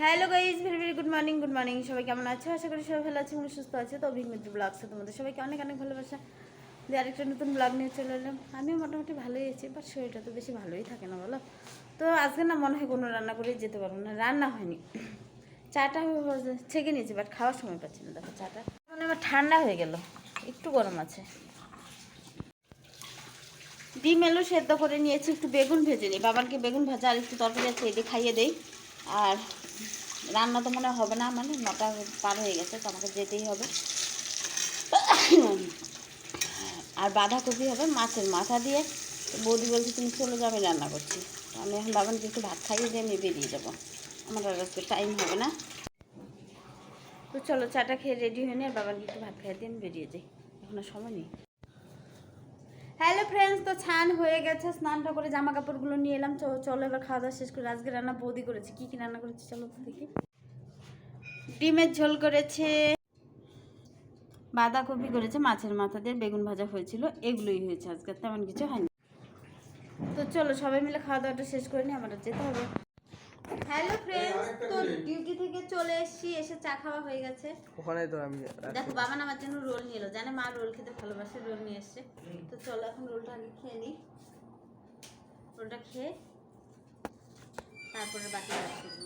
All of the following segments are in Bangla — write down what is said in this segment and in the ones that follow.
Hello guys very very good morning good morning সবাই কেমন আছো? আশা করি সবাই ভালো আছে সুস্থ আছে। তো অভিজ্ঞ মিত্র ব্লগসে তোমাদের সবাইকে অনেক অনেক ভালোবাসা। দিয়ে আরেকটা নতুন ব্লগ নিয়ে চলে এলাম। আমিও মোটামুটি ভালোই আছি বাট শরীরটা তো বেশি ভালোই থাকে না, বলো? তো আজকে না মনে হয় কোনো রান্না করে যেতে পারব না। রান্না হয়নি। চাটা ছেঁকে নিয়েছি বাট খাওয়ার সময় পাচ্ছি না। দেখো চাটা। মানে আমার ঠান্ডা হয়ে গেল। একটু গরম আছে। ডিম এলো, সেদ্ধ করে নিয়েছি, একটু বেগুন ভেজে নিই। বাবাকে বেগুন ভাজা আর একটু তরকারি আছে এদিকে খাইয়ে দেই। আর রান্না তো মনে হবে না মানে নটা পার হয়ে গেছে, তো আমাকে যেতেই হবে। আর বাঁধাকপি হবে মাছের মাথা দিয়ে। বৌদি বলছে, তুমি চলে যাবে রান্না করছি আমি এখন বাবানকে একটু ভাত খাইয়ে দিয়ে আমি বেরিয়ে যাব। আমার আর আজকে টাইম হবে না। তো চলো চাটা খেয়ে রেডি হয়ে নিয়ে আর বাবানকে একটু ভাত খাইয়ে দিয়ে আমি বেরিয়ে যাই। এখন সময় নেই। হ্যালো ফ্রেন্ডস তো ছান হয়ে গেছে, স্নানটা করে জামা কাপড়গুলো নিয়ে এলাম। চলো এবার খাওয়া দাওয়া শেষ করে, আজকে রান্না বৌদি করেছি। কী কী রান্না করেছি চলো দেখি। ডিমের ঝোল করেছে, বাঁধাকপি করেছে, মাছের মাথা দিয়ে বেগুন ভাজা হয়েছিল, এগুলোই হয়েছে আজকে, তেমন কিছু হয়নি। তো চলো সবাই মিলে খাওয়া দাওয়াটা শেষ করে নিই আমার যেতে হবে। হ্যালো চলে এসেছি এসে চা খাওয়া হয়ে গেছে। ওখানে তো আমি দেখো বাবা আমার জন্য রোল নিয়ে এলো। জানে মা রোল খেতে ভালোবাসে রোল নিয়ে এসছে। তো চলো এখন রোলটা আগে খেয়ে নিই রোলটা খেয়ে তারপরে বাকি কাজ করব।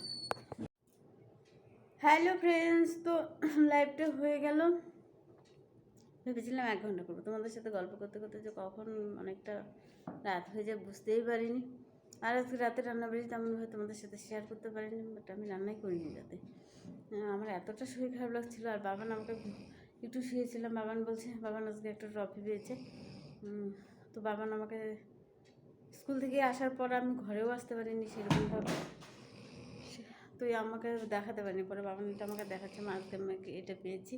হ্যালো ফ্রেন্ডস তো লাইভটা হয়ে গেল। ভেবেছিলাম এক ঘণ্টা করব। তোমাদের সাথে গল্প করতে করতে যে কখন অনেকটা রাত হয়ে যায় বুঝতেই পারিনি। আর আজকে রাতে রান্না বেশি তেমনভাবে তোমাদের সাথে শেয়ার করতে পারিনি বাট আমি রান্নাই করিনি রাতে। আমার এতটা শরীর খারাপ লাগছিল, আর বাবান আমাকে একটু শুয়েছিলাম। বাবান বলছে, বাবান আজকে একটা ট্রফি পেয়েছে। তো বাবান আমাকে স্কুল থেকে আসার পর আমি ঘরেও আসতে পারিনি সেরকমভাবে। তুই আমাকে দেখাতে পারিনি। পরে বাবান এটা আমাকে দেখাচ্ছে, মা, আজকে আমাকে এটা পেয়েছি।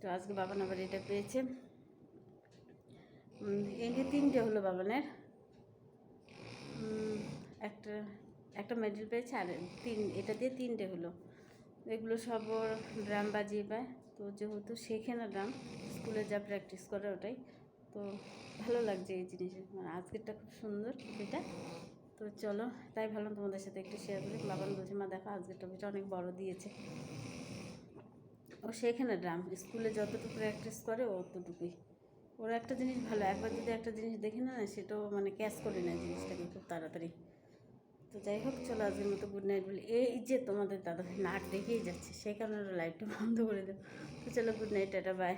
তো আজকে বাবান আবার এটা পেয়েছে। যে তিনটে হলো বাবানের। একটা একটা মেডেল পেয়েছে আর তিন, এটা দিয়ে তিনটে হলো। এগুলো সব ওর ড্রাম বাজিয়ে পায়। তো যেহেতু শেখে না ড্রাম স্কুলে যা প্র্যাকটিস করে ওটাই। তো ভালো লাগছে এই জিনিসটা। মানে আজকেরটা খুব সুন্দর এটা। তো চলো, তাই ভাবলাম তোমাদের সাথে একটু শেয়ার করি। বাবান বলছে, মা, দেখো আজকের টপিটা অনেক বড় দিয়েছে। ও শেখে না ড্রাম স্কুলে যতটুকু প্র্যাকটিস করে, ও অতটুকুই। ওর একটা জিনিস ভালো, একবার যদি একটা জিনিস দেখে না, সেটাও মানে ক্যাচ করে নেয় জিনিসটাকে খুব তো যাই হোক, চলো আজকের মতো গুড নাইট বলি। এই যে তোমাদের দাদা নাট দেখেই যাচ্ছে, সেই কারণে লাইটটা বন্ধ করে দেবো। তো চলো গুড নাইট এটা বাই